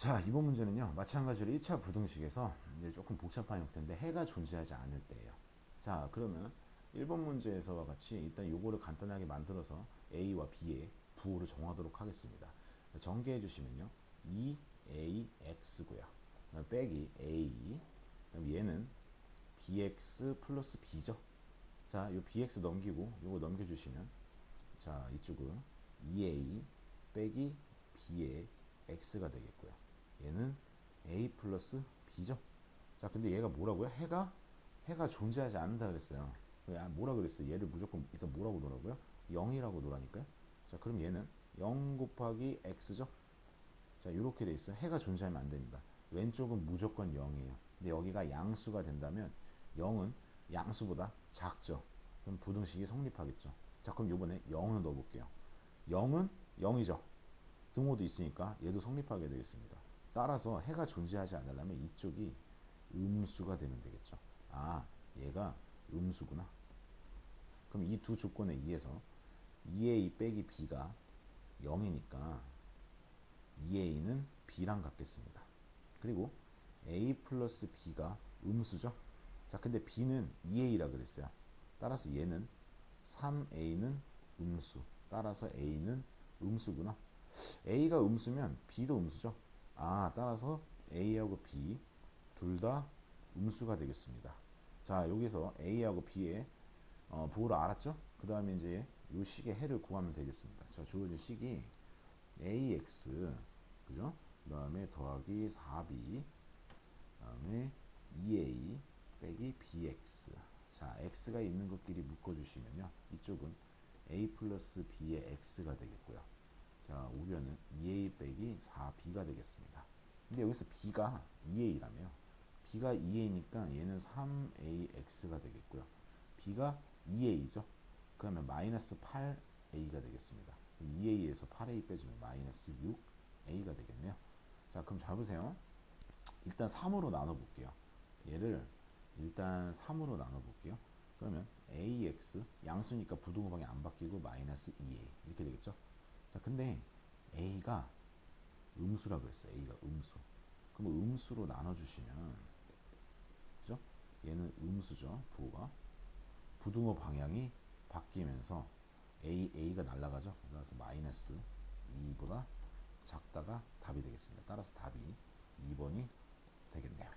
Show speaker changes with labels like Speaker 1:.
Speaker 1: 자, 이번 문제는요. 마찬가지로 1차 부등식에서 이제 조금 복잡한 형태인데 해가 존재하지 않을 때예요. 자, 그러면 1번 문제에서와 같이 일단 요거를 간단하게 만들어서 A와 B의 부호를 정하도록 하겠습니다. 전개해 주시면요. 2AX고요. 빼기 A. 그럼 얘는 BX 플러스 B죠. 자, 요 BX 넘기고 요거 넘겨 주시면 자, 이쪽은 2A 빼기 B의 X가 되겠고요. 얘는 A 플러스 B죠. 자, 근데 얘가 뭐라고요? 해가 해가 존재하지 않는다 그랬어요. 아, 뭐라 그랬어요? 얘를 무조건 일단 뭐라고 놓으라고요? 0이라고 놓으라니까요. 자, 그럼 얘는 0 곱하기 x죠. 자, 이렇게 돼 있어요. 해가 존재하면 안 됩니다. 왼쪽은 무조건 0이에요. 근데 여기가 양수가 된다면 0은 양수보다 작죠. 그럼 부등식이 성립하겠죠. 자, 그럼 요번에 0을 넣어 볼게요. 0은 0이죠. 등호도 있으니까 얘도 성립하게 되겠습니다. 따라서 해가 존재하지 않으려면 이쪽이 음수가 되면 되겠죠. 아, 얘가 음수구나. 그럼 이 두 조건에 의해서 2a 빼기 b가 0이니까 2a는 b랑 같겠습니다. 그리고 a 플러스 b가 음수죠. 자, 근데 b는 2a라 그랬어요. 따라서 얘는 3a는 음수. 따라서 a는 음수구나. a가 음수면 b도 음수죠. 아, 따라서 a하고 b 둘 다 음수가 되겠습니다. 자, 여기서 a하고 b의 어, 부호를 알았죠? 그 다음에 이제 이 식의 해를 구하면 되겠습니다. 자, 주어진 식이 ax, 그죠? 그 다음에 더하기 4b, 그 다음에 2a 빼기 bx. 자, x가 있는 것끼리 묶어주시면요. 이쪽은 a 플러스 b의 x가 되겠고요. 자, 우변은 2a 빼기 4b가 되겠습니다. 근데 여기서 b가 2a라며 b가 2a니까 얘는 3ax가 되겠고요. b가 2a죠. 그러면 마이너스 8a가 되겠습니다. 2a에서 8a 빼주면 마이너스 6a가 되겠네요. 자, 그럼 잘 보세요. 일단 3으로 나눠볼게요. 얘를 일단 3으로 나눠볼게요. 그러면 ax 양수니까 부등호방이 안 바뀌고 마이너스 2a 이렇게 되겠죠. 자, 근데 a가 음수라 그랬어요. a가 음수. 그럼 음수로 나눠주시면 그죠? 얘는 음수죠. 부호가 부등호 방향이 바뀌면서 a a가 날아가죠. 그래서 마이너스 2보다 작다가 답이 되겠습니다. 따라서 답이 2번이 되겠네요.